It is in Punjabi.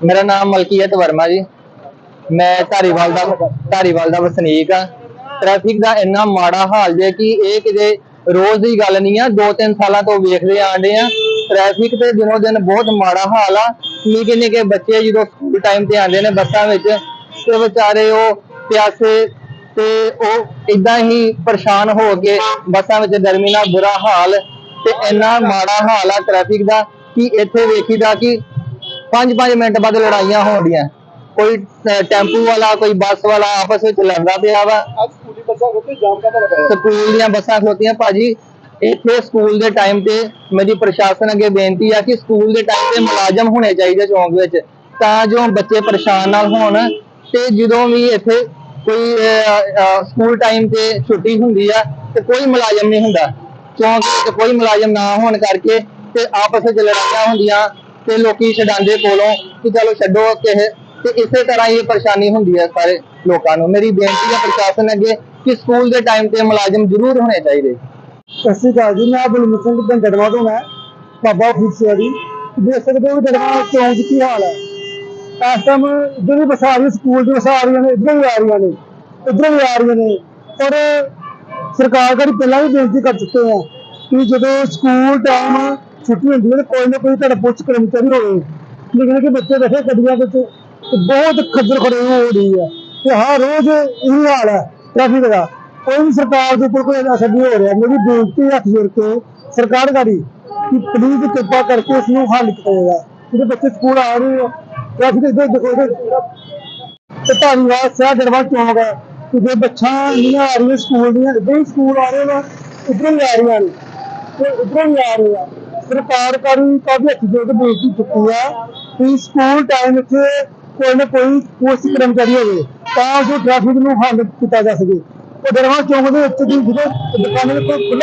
ਮੇਰਾ ਨਾਮ ਮਲਕੀਅਤ ਵਰਮਾ ਜੀ। ਮੈਂ ਧਾਰੀਵਾਲ ਦਾ ਧਾਰੀਵਾਲ ਦਾ ਵਸਨੀਕ ਆ ਟ੍ਰੈਫਿਕ ਦਾ ਇੰਨਾ ਮਾੜਾ ਹਾਲ ਜੇ ਕਿ ਇਹ ਕਿਤੇ ਰੋਜ਼ ਦੀ ਗੱਲ ਨਹੀਂ ਆ ਦੋ ਤਿੰਨ ਸਾਲਾਂ ਤੋਂ ਵੇਖਦੇ ਆਂਦੇ ਆ। ਟ੍ਰੈਫਿਕ ਤੇ ਦਿਨੋ ਦਿਨ ਬਹੁਤ ਮਾੜਾ ਹਾਲ ਆ। ਨਿੱਕੇ ਨਿੱਕੇ ਬੱਚੇ ਜਦੋਂ ਸਕੂਲ ਟਾਈਮ ਤੇ ਆਉਂਦੇ ਨੇ ਬੱਸਾਂ ਵਿੱਚ ਤੇ ਵਿਚਾਰੇ ਉਹ ਪਿਆਸੇ ਤੇ ਉਹ ਇਦਾਂ ਹੀ ਪਰੇਸ਼ਾਨ ਹੋ ਕੇ ਬੱਸਾਂ ਵਿੱਚ ਗਰਮੀ ਨਾਲ ਬੁਰਾ ਹਾਲ ਤੇ ਇੰਨਾ ਮਾੜਾ ਹਾਲ ਆ ਟ੍ਰੈਫਿਕ ਦਾ ਕਿ ਇੱਥੇ ਵੇਖੀਦਾ ਕਿ 5-5 ਮਿੰਟ ਬਾਅਦ ਲੜਾਈਆਂ ਹੋਣੀਆਂ ਕੋਈ ਅਹ, ਟੈਂਪੂ ਵਾਲਾ ਕੋਈ ਬੱਸ ਵਾਲਾ ਆਪਸ ਵਿੱਚ ਲੜਦਾ ਪਿਆ ਵਾ। ਸਕੂਲੀ ਬੱਸਾਂ ਉੱਤੇ ਜਾਮ ਕਾਹਦਾ ਲਗਾਇਆ ਸਕੂਲ ਦੀਆਂ ਬੱਸਾਂ ਖਲੋਤੀਆਂ ਭਾਜੀ। ਇੱਥੇ ਸਕੂਲ ਦੇ ਟਾਈਮ ਤੇ ਮੇਰੀ ਪ੍ਰਸ਼ਾਸਨ ਅੱਗੇ ਬੇਨਤੀ ਆ ਕਿ ਸਕੂਲ ਦੇ ਟਾਈਮ ਤੇ ਮੁਲਾਜ਼ਮ ਹੋਣੇ ਚਾਹੀਦੇ ਚੌਂਕ ਵਿੱਚ ਤਾਂ ਜੋ ਬੱਚੇ ਪਰੇਸ਼ਾਨ ਨਾਲ ਹੋਣ। ਤੇ ਜਦੋਂ ਵੀ ਇੱਥੇ ਕੋਈ ਸਕੂਲ ਟਾਈਮ ਤੇ ਛੁੱਟੀ ਹੁੰਦੀ ਆ ਤੇ ਕੋਈ ਮੁਲਾਜ਼ਮ ਨਹੀਂ ਹੁੰਦਾ। ਵਿੱਚ ਕੋਈ ਮੁਲਾਜ਼ਮ ਨਾ ਹੋਣ ਕਰਕੇ ਤੇ ਆਪਸ ਵਿੱਚ ਲੜਾਈਆਂ ਹੁੰਦੀਆਂ। ਤੇ ਲੋਕੀ ਛਡਾਂਦੇ ਕੋਲੋਂ ਕਿ ਚਲੋ ਛੱਡੋ ਕਿਸੇ ਤੇ ਇਸੇ ਤਰ੍ਹਾਂ ਹੀ ਇਹ ਪਰੇਸ਼ਾਨੀ ਹੁੰਦੀ ਹੈ ਸਾਰੇ ਲੋਕਾਂ ਨੂੰ। ਮੇਰੀ ਬੇਨਤੀ ਹੈ ਪ੍ਰਸ਼ਾਸਨ ਅੱਗੇ ਕਿ ਸਕੂਲ ਦੇ ਟਾਈਮ ਤੇ ਮੁਲਾਜ਼ਮ ਜ਼ਰੂਰ ਹੋਣੇ ਚਾਹੀਦੇ। ਸਤਿ ਸ਼੍ਰੀ ਅਕਾਲ ਜੀ, ਮੈਂ ਬਲਮੀਤ ਸਿੰਘ ਬੰਦੜਵਾ ਤੋਂ ਮੈਂ, ਬਾਬਾ ਫਰੀਦ ਸਿਆਰੀ ਦੇਖ ਸਕਦੇ ਹੋ ਡੜਵਾ ਚੌਂਕ 'ਚ ਕੀ ਹਾਲ ਹੈ। ਇਸ ਟਾਈਮ ਇੱਧਰ ਵੀ ਬੱਸਾਂ ਆ ਰਹੀਆਂ ਸਕੂਲ ਦੀ ਬੱਸਾਂ ਆ ਰਹੀਆਂ ਨੇ, ਇੱਧਰ ਵੀ ਆ ਰਹੀਆਂ ਨੇ, ਇੱਧਰ ਵੀ ਆ ਰਹੀਆਂ ਨੇ। ਪਰ ਸਰਕਾਰ ਕੋਲ ਪਹਿਲਾਂ ਵੀ ਬੇਨਤੀ ਕਰ ਚੁੱਕੇ ਆ ਕਿ ਜਦੋਂ ਸਕੂਲ ਟਾਈਮ ਛੁੱਟੀ ਹੁੰਦੀ ਹੈ ਤਾਂ ਕੋਈ ਨਾ ਕੋਈ ਤੁਹਾਡਾ ਪੁਲਿਸ ਕਰਮਚਾਰੀ ਹੋਵੇ। ਲੇਕਿਨ ਕਿ ਬੱਚੇ ਬੈਠੇ ਗੱਡੀਆਂ ਵਿੱਚ ਬਹੁਤ ਖੱਜਲ ਖੜੇ ਹੋ ਰਹੀ ਹੈ। ਤੇ ਹਰ ਰੋਜ਼ ਇਹ ਹਾਲ ਹੈ ਟ੍ਰੈਫਿਕ ਦਾ। ਕੋਈ ਵੀ ਸਰਕਾਰ ਦੇ ਉੱਪਰ ਕੋਈ ਅਸਰ ਨਹੀਂ ਹੋ ਰਿਹਾ। ਮੇਰੀ ਬੇਨਤੀ ਹੱਥ ਜੋੜ ਕੇ ਸਰਕਾਰ ਗਾੜੀ ਕਿ ਪਲੀਜ਼ ਕਿਰਪਾ ਕਰਕੇ ਇਸ ਨੂੰ ਹੱਲ ਕਰੇਗਾ। ਜਾਏਗਾ ਜਿਹੜੇ ਬੱਚੇ ਸਕੂਲ ਆ ਰਹੇ ਆ ਟ੍ਰੈਫਿਕ ਦੇ ਦੇਖੋ ਤੇ ਧਾਰੀਵਾਲ ਸਿਆ ਦਰਬਾਰ ਚੌਂਕ ਹੈ ਕਿ ਜੇ ਬੱਚਾ ਨਹੀਂ ਆ ਰਹੀਆਂ ਸਕੂਲ ਦੀਆਂ ਇੱਦਾਂ ਹੀ ਸਕੂਲ ਆ ਰਹੇ ਨੇ ਇੱਧਰੋਂ ਹੀ ਆ ਰਹੀਆਂ ਨੇ। ਤੇ ਇੱਧਰੋਂ ਆ ਰਹੀਆਂ। ਸਰਕਾਰ ਕਰੀ ਕਾਫੀ ਅੱਛੀ ਜੋੜ ਕੇ ਬੇਨਤੀ ਚੁੱਕੀ ਹੈ ਕਿ ਸਕੂਲ ਟਾਈਮ ਇੱਥੇ ਕੋਈ ਨਾ ਕੋਈ ਪੁਲਿਸ ਕਰਮਚਾਰੀ ਹੋਵੇ, ਤਾਂ ਜੋ ਟ੍ਰੈਫਿਕ ਨੂੰ ਹੱਲ ਕੀਤਾ ਜਾ ਸਕੇ। ਉਹ ਦਰਬਾਰ ਚੌਂਕ ਦੇ ਵਿੱਚ ਦੀ ਜਦੋਂ ਦੁਕਾਨਾਂ ਦੇ ਕੋਲ